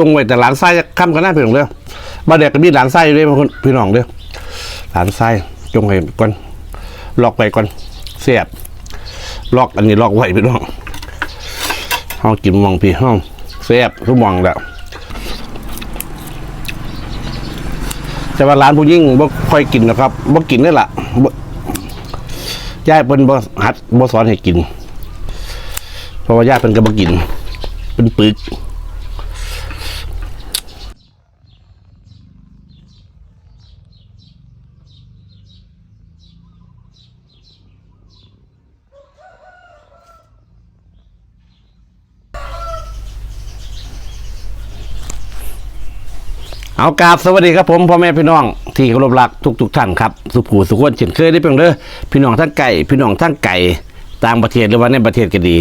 จงไว้แต่หลานไส้จะค้ำกันหน้าพี่น้องเด้อบ้านเด็กก็มีหลานไส้อยู่ด้วยพี่น้องเด้อหลานไส้จงไว้ก่อนลอกไปก่อนเสียบลอกอันนี้ลอกไว้พี่น้องห้องกินมองพี่ห้องเสียบทุกมองแล้วแต่ว่าร้านผู้ยิ่งบ่ค่อยกินนะครับบ่กินนี่แหละย่าเพิ่นบ่หัดบ่สอนให้กิน เพราะว่าย่าเพิ่นก็บ่กิน เป็นปึก เอากราบสวัสดีครับผมพ่อแม่พี่น้องที่เคารพรักทุกทุกท่านครับสุขูสุขคนเช่นเคยได้เพียงเด้อพี่น้องทั้งไก่พี่น้องทั้งไก่ต่างประเทศหรือว่าในประเทศก็ดี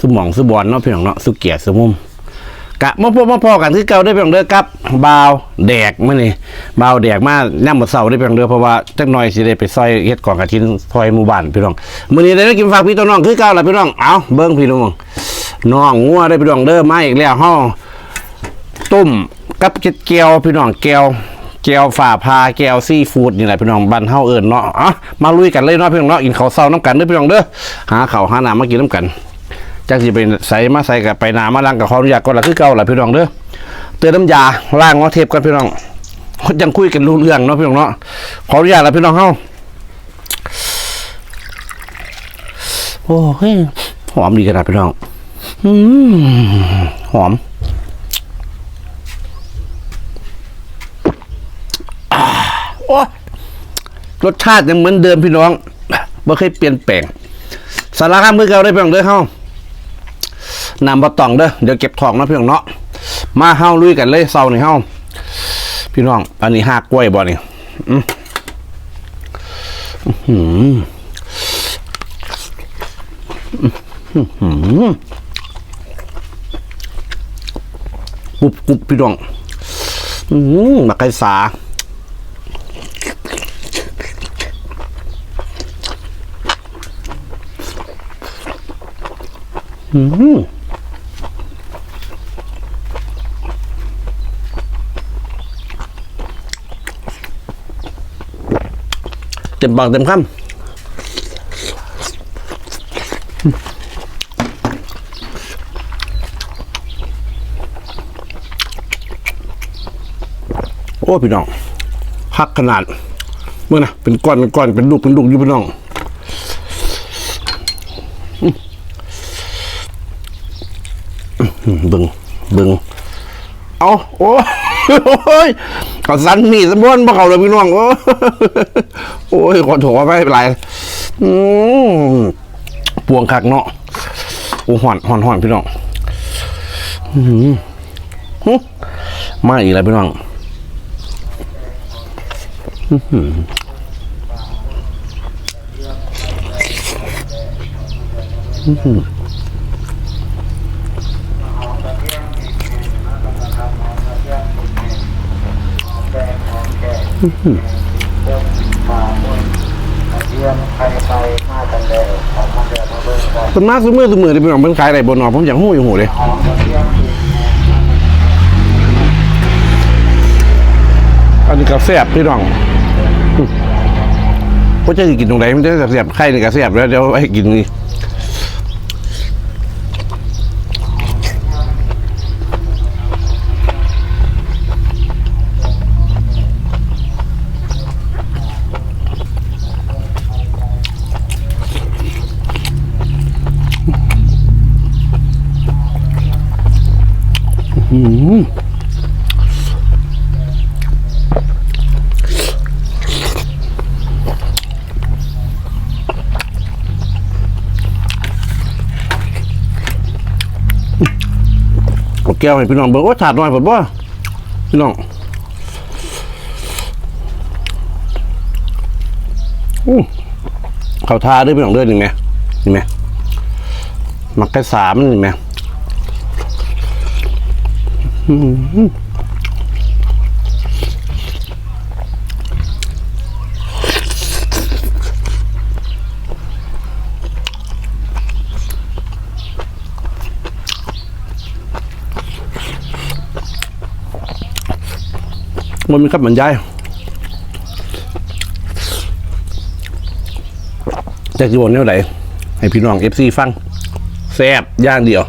สุหมองสุบอนเนาะพี่น้องเนาะสุเกียรติสมุมกะมาพบมาพอกันที่เก่าได้เพียงเด้อครับบาวแดกมื้อนี้บาวแดกมาย่ำหมดเสาได้เพียงเด้อเพราะว่าจักหน่อยสิได้ไปซอยเฮ็ดกองกฐินซอยหมู่บ้านพี่น้องมื้อนี้ได้กินฝากพี่ตัวน้องคือเก่าล่ะพี่น้องเอาเบิ่งพี่น้องน้องงัวได้พี่น้องเด้อมาอีกแล้วเฮาต้ม กับเจ็ดแก้วพี่น้องแก้วแก้วฝ่าพาแก้วซีฟู้ดนี่แหละพี่น้องบ้านเฮาเอิ้นเนาะอะมาลุยกันเลยเนาะพี่น้องเนาะกินข้าวเช้าน้ำกันเด้อพี่น้องเด้อหาข้าวหาน้ำมากินน้ำกันจักสิไปใส่มาใส่กับไปน้ำมาล้างกับขออนุญาตก่อนละคือเก่าละพี่น้องเด้อเตือนน้ำยาล้างงอเทปกันพี่น้องยังคุยกันรู้เรื่องเนาะพี่น้องเนาะขออนุญาตละพี่น้องเฮาโอ้เฮ้ยหอมดีขนาดพี่น้องอืมหอม โอ้รสชาติยังเหมือนเดิมพี่น้องไม่เคยเปลี่ยนแปลงสาระข้ามมือเก่าได้เพียงเด้อเฮานำบะตองเด้อเดี๋ยวเก็บทองนะพี่น้องเนาะมาเฮาลุยกันเลยเศร้านี่เฮาพี่น้อง อันนี้หักกล้วยบ่นี่อืมอื้มอื้มกรุบกรุบพี่น้อง อืมบักไก่สา อืมเต็มปากเต็มคำโอ้พี่น้องหักขนาดเมื่อนะเป็นก้อนเป็นก้อนเป็นลูกเป็นลูกอยู่พี่น้อง เบึงเบึงเอาโอ้โอ้ยเขาสันมีสมบูรณ์บ่เขาเลยพี่น้อง โอ้โอ้ยขอโทษไม่เป็นไรอืมปวงคักเนาะโอ้ห่อนห่อนห่อนพี่น้องอื้อหือหึมาอีกแล้วพี่น้องอื้อหืออื้อหือเยี่ยม ครไปมากันเลยของมาเดือมาเบิ่งกันส่วนมากซื้อมือซื้อมือที่พี่น้องเป็นขายอะไรบนหนอผมอยากหู้อยู่หูเลยอันนี้กาแฟบพี่น้องก็จะกินตรงไหนมันจะกาแฟบไข่ในี่กาแฟบแล้วเดี๋ยวให้กินนี่ แก้วให้พี่น้องเบิ่งโอ้ถาดน้อยผมบ่พี่น้องอู้เขาทาด้วยพี่น้องเด้อนี่ไหมนี่ไหมมักแค่สามนี่ไหมอืม มันมีคำบรรยายแต่กี่วันนี้ไหนให้พี่น้องเอฟซีฟังแซ่บย่างเดียว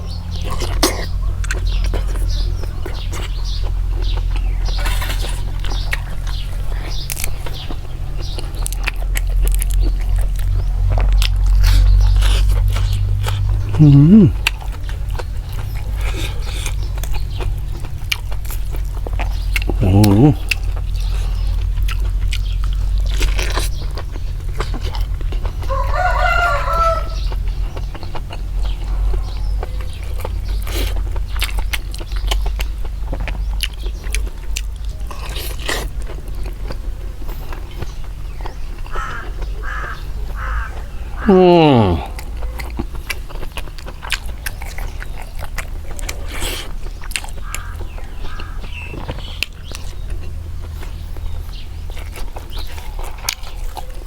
อืม อืม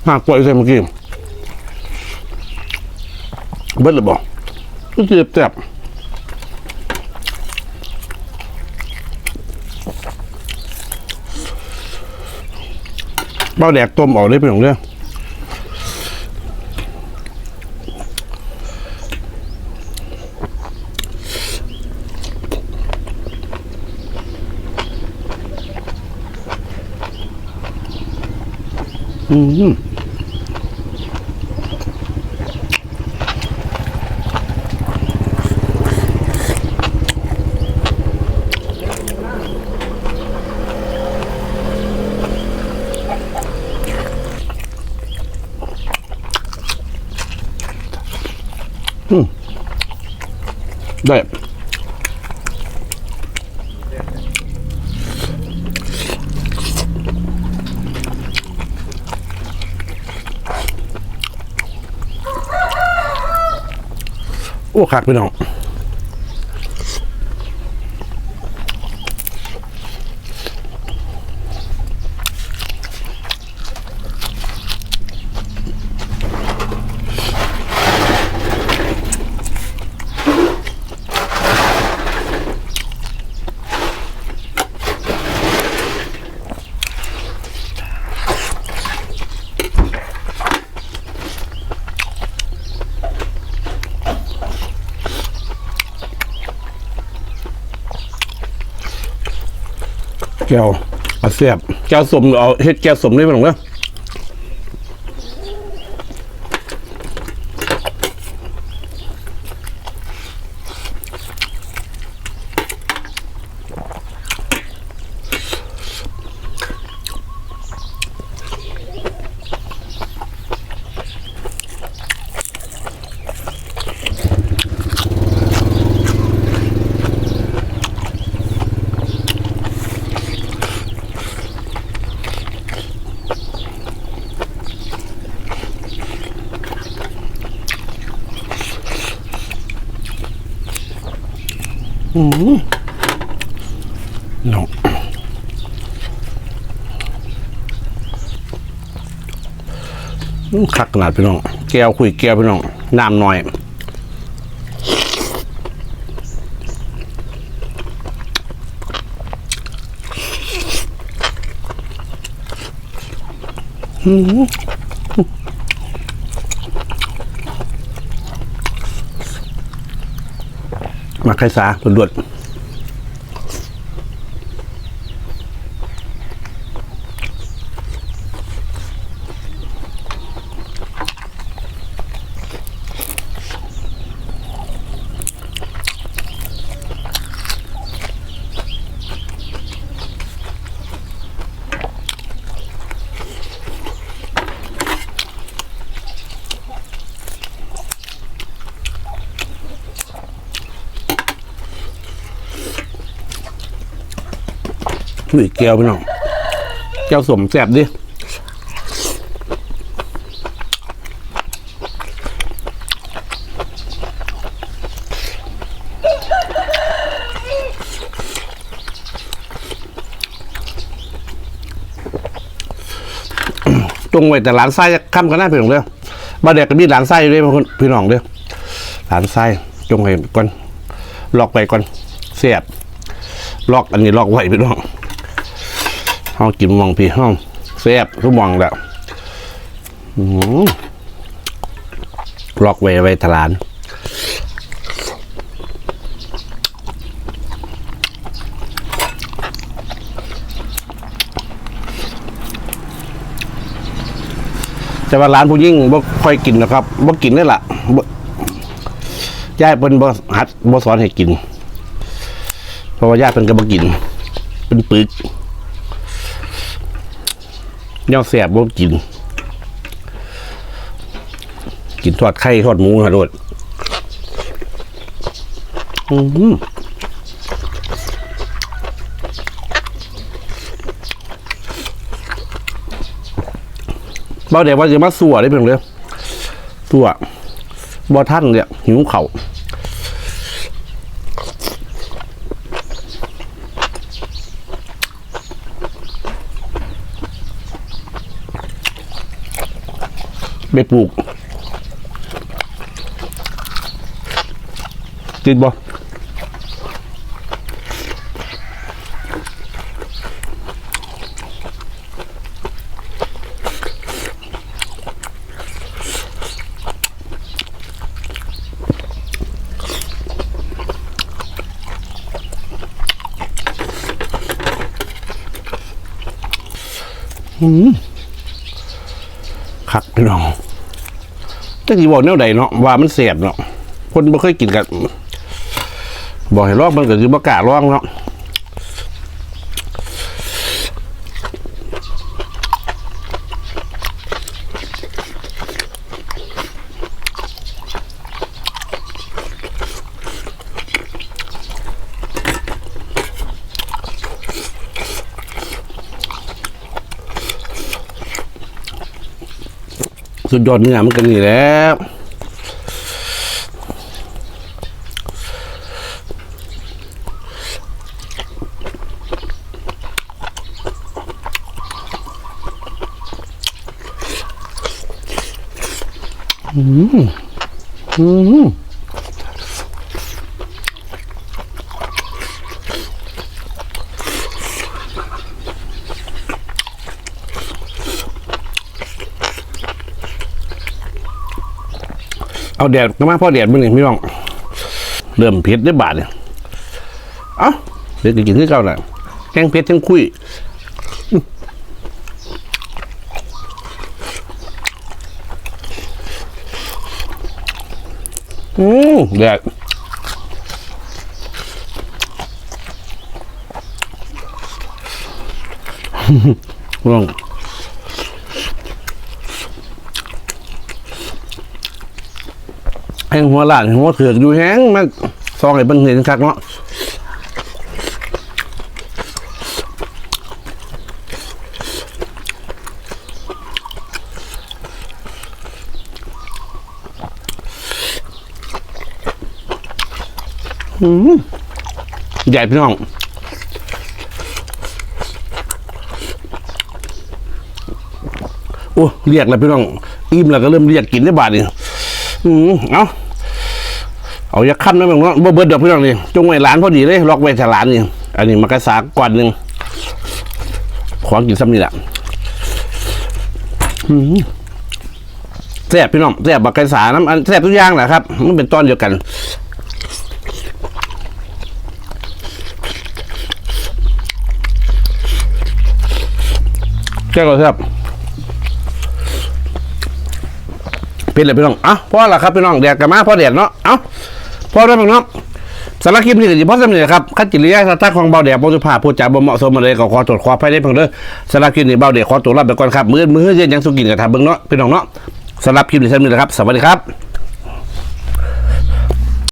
หากปล่อยใส่เมื่อกี้เบิดเลยบอกก็เจ็บแจ็บเบ้าแดกต้มออกได้เป็นของเรื่องอืม ได้โอ้คักพี่น้อง ก้วเอาเสียบแก้วสมเอาเฮ็ดแก้วสมได้ไหมหลวงเนาะ น้องอื้อคักขนาดพี่น้อง แก้วคุยแก้วพี่น้อง น้ำหน่อย อืม ไข่สาด่วน คุยแก้วพี่น้องแก้วสมแสบดิตรงไว้แต่หลานไส้ค้ำกันหน้าพี่น้องเด้อบ้านเด็กก็มีหลานไส้ด้วยพี่น้องเด้อหลานไส้จงไว้ก่อนลอกไปก่อนเสียบลอกอันนี้ลอกไว้พี่น้อง ห้องกินมองพี่ห้องแซ่บทุกมองแหละอื้อหือล็อกไว้ไว้ทลานแต่ว่าร้านผู้ยิ่งบ่ค่อยกินนะครับบ่กินนี่แหละย่าเพิ่นบ่หัดบ่สอนให้กิน เพราะว่าย่าเพิ่นก็บ่กิน เป็นปึก ย่อแสบบ่กิน กินทอดไข่ทอดหมูฮะโดดอือหือบ่เดี๋ยวว่าจะมาสัวได้เพียงเลยสัวบ่ท่านเนี่ยหิวเข่า ไปปลูกติดบ่คักพี่น้อง จะสิบอกแนวใดเนาะว่ามันเสียบเนาะคนบ่เคยกินกันบอกให้ลองมันก็สิบ่กล้าลองเนาะ สุดยอดเนื้อมันกันี่แหล้วอืมอืม เอาแดดก็มาพ่อแดดมึงนี่พี่น้องเริ่มเผ็ดได้บาทเนี่ยเอ้าเดี๋ยวกินที่เก่าน่ะแกงเผ็ดทั้งคุยอืมแดดลอง แห้งหัวหลานหัวเถือกอยู่แห้งมันซองไอ้บันเห็นคักเนาะอืมใหญ่พี่น้องโอ้เรียกแล้วพี่น้อง อิ่มแล้วก็เริ่มเรียกกินได้บาทนี่อืมเอา เอาอย่าขั้นนะพี่น้องบ่เบิดดอกพี่น้องนี่จงไว้หลานพอดีเลยล็อกไว้ฉลานนี่อันนี้มากระสากก่อนหนึ่งขอกินซ้ำนี่แหละแซ่บพี่น้องแซ่บบักกระสาน้ำอันแซ่บทุกอย่างแหละครับมันเป็นต้นเดียวกันแก้วก็แซ่บเป็นเลยพี่น้องเอ้าพ่อละครับพี่น้องแดดกันมาพ่อแดดเนาะเอ้า พ่อได้พี่น้องสารคลิปนี่ก็สิพ่อสำเร็จครับขั้นจิริยาสตาของเบาแดดบจุภาพูดจาบ่เหมาะสมมาเลยก็ขอตรวจความภายในเพิ่งเด้อสารคลิปนี่เบาแดดขอตัวลาไปก่อนครับมื้อมื้อเย็นยังสุกินกับทำเบิ่งเนาะพี่น้องเนาะสำหรับคลิปนี้สำเร็จครับ สวัสดีครับ